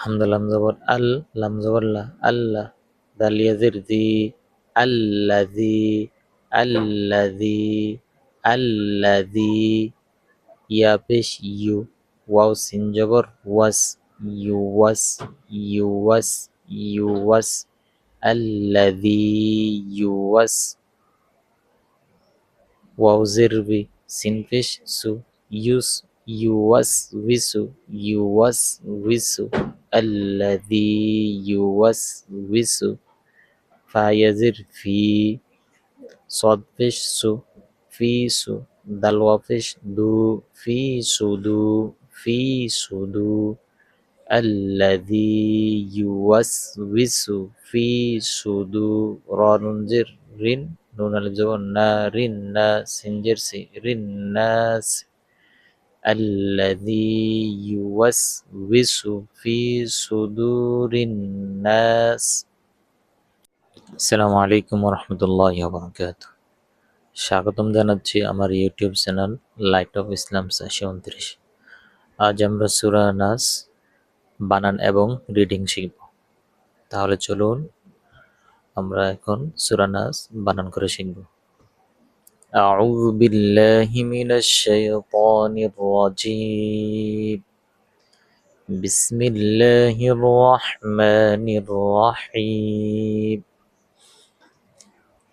হামদা লাম জবর আল লাম জবর লা আল্লাহ দালিয়া জের দি আল্লাযী আল্লাযী আল্লাযী ইয়া পেশ ইউ ওয়াও সিন জবর ওয়াস ইউ ওয়াস ইউ ওয়াস ইউ ওয়াস আল্লাযী ইউওয়াস ওয়াও জের বি সিন পেশ সু ইউস ইউওয়াস উইসু ইউওয়াস উইসু الذي يوسوس فايزر في صاد فيش سو في سو دلوا فيش دو في سدو في سدو الذي يوسوس في صدور ننزر رن نون الجوان نارن سنجر سي رن الذي يوسوس في صدور الناس আসসালামু আলাইকুম রহমতুল্লাহ বরকাত স্বাগতম জানাচ্ছি আমার YouTube channel light of Islam চারশো উনত্রিশ আজ আমরা সুরা নাস বানান এবং রিডিং শিখব তাহলে চলুন আমরা এখন সুরা নাস বানান করে শিখব أعوذ بالله من الشيطان الرجيم بسم الله الرحمن الرحيم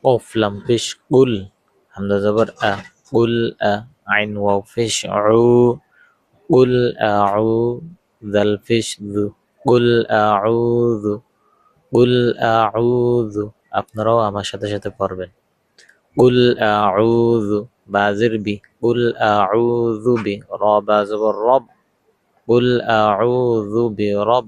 قف لم فيش قل حمزة زبر أ قل أ عين واو فيش عو قل أعو ذل فيش ذو قل أعوذ قل أعوذ আপনারাও আমার সাথে সাথে পড়বেন قل أعوذ بازر بي قل أعوذ بي رب زبر رب কুল আউযু বিরব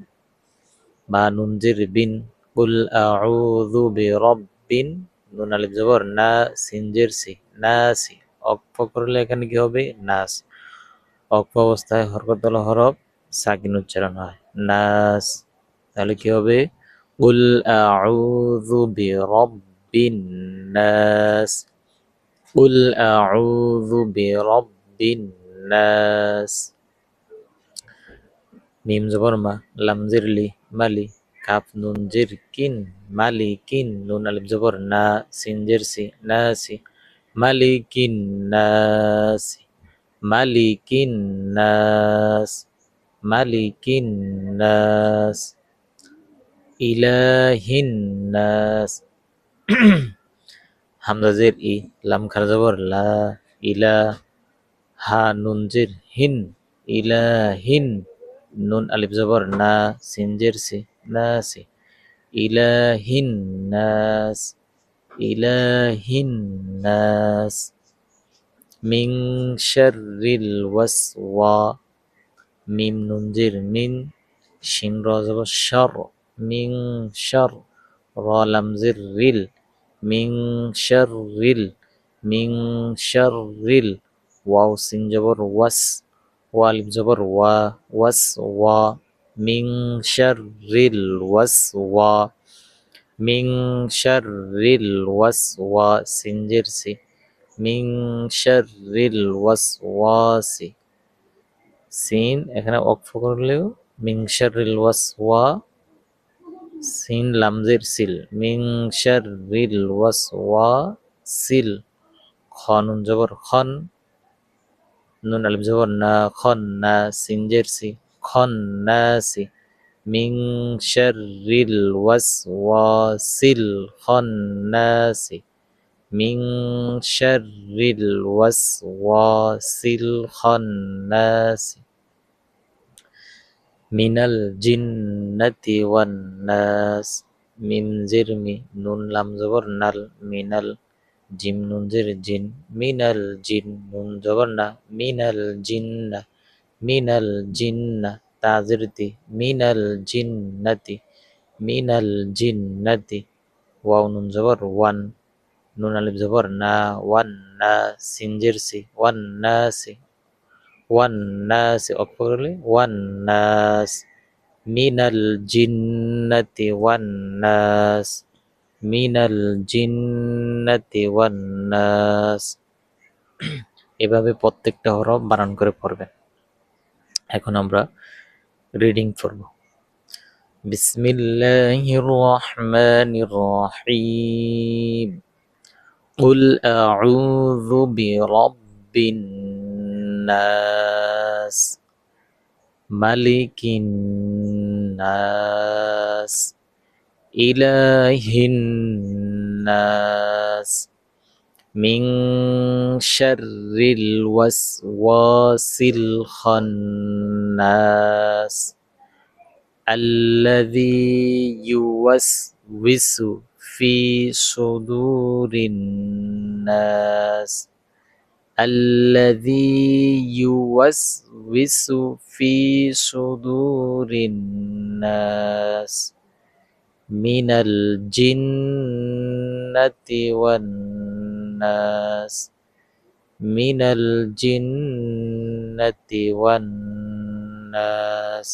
বা নুনজির বিন কুল আউযু বিরব্বিন নুন আলিফ জবর, না সিনজির সি। নাসি অক্ষ করলে এখানে কি হবে? নাস অক্ষ অবস্থায় হরকতল হরফ, সাকিন উচ্চারণ হয় নাস তাহলে কি হবে? কুল আউযু বিরব্বিন নাস কুল আউযু বিরব্বিন নাস মিম জবর মা লাম জিরলি মালি কাপ নুন জির কিন মালি কিন নুন আলিফ জবর না সি নাসি মালিকিন নাসি মালিকিন নাস মালিকিন নাস ইলাহিন নাস হামজা জির ই লাম খার জবর লা ইলা হা নুন জির হিন ইলাহিন নুন আলিফ জবর না সিনজের সি নাসি ইলাহিন নাস ইলাহিন নাস মিন শাররিল ওয়াসওয়া মিম নুন জির মিন শিন র জবর শার মিন শার র লাম জির রিল মিন শাররিল মিন শাররিল ওয়াও সিন জবর ওয়াস ওয়ালিফ জবর ওয়া ওয়াস ওয়া মিং শাররিল ওয়াস ওয়া মিং শাররিল ওয়াস ওয়া সিনজের সি মিং শাররিল ওয়াস ওয়াসি সিন এখানে অক্ফ করলেও মিং শাররিল ওয়াস ওয়া সিন লামজের সিল. মিং শাররিল ওয়াস ওয়া সিল. খনুন জবর খন নুন আলিফ জবর না খন না সিনজের সি। খন নাসি মিং শাররিল ওয়াসওয়াসিল খান্নাসি মিং শাররিল ওয়াসওয়াসিল খান্নাসি মিনাল জিন্নাতি ওয়ান নাস। মিম জিরমি নুন লাম জবর নাল, মিনাল জিম নুন জির জিন, মিনাল জিন নুন জবর না মিনাল জিন্না মিনাল জিন্না তাজিরতি, মিনাল জিন্নাতি মিনাল জিন্নাতি। ওয়াও নুন জবর, ওয়ান। নুন আলিফ জবর, না, ওয়ান, না সিনজির সি। ওয়ান নাসি ওয়ান নাসি অফ করলে ওয়ান নাস মিনাল জিন্নাতি, ওয়ান নাস মিনাল জিন্নাতি ওয়ান নাস এভাবে প্রত্যেকটা হরফ বানান করে পড়বেন এখন আমরা রিডিং করব بسم الله الرحمن الرحيم قل أعوذ برب الناس ملك الناس إله الناس من شر الوسواس الخناس الذي يوسوس في صدور الناس الذي يوسوس في صدور الناس من الجنة والناس من الجنة والناس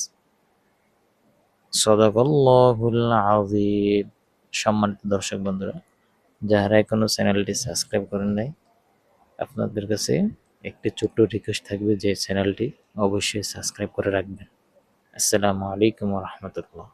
সদাকল্লাহুল আজিম সম্মানিত দর্শক বন্ধুরা যারা এখনো চ্যানেলটি সাবস্ক্রাইব করেন নাই আপনাদের কাছে একটি ছোট্ট রিকোয়েস্ট থাকবে যে চ্যানেলটি অবশ্যই সাবস্ক্রাইব করে রাখবেন আসসালামু আলাইকুম রহমতুল্লাহ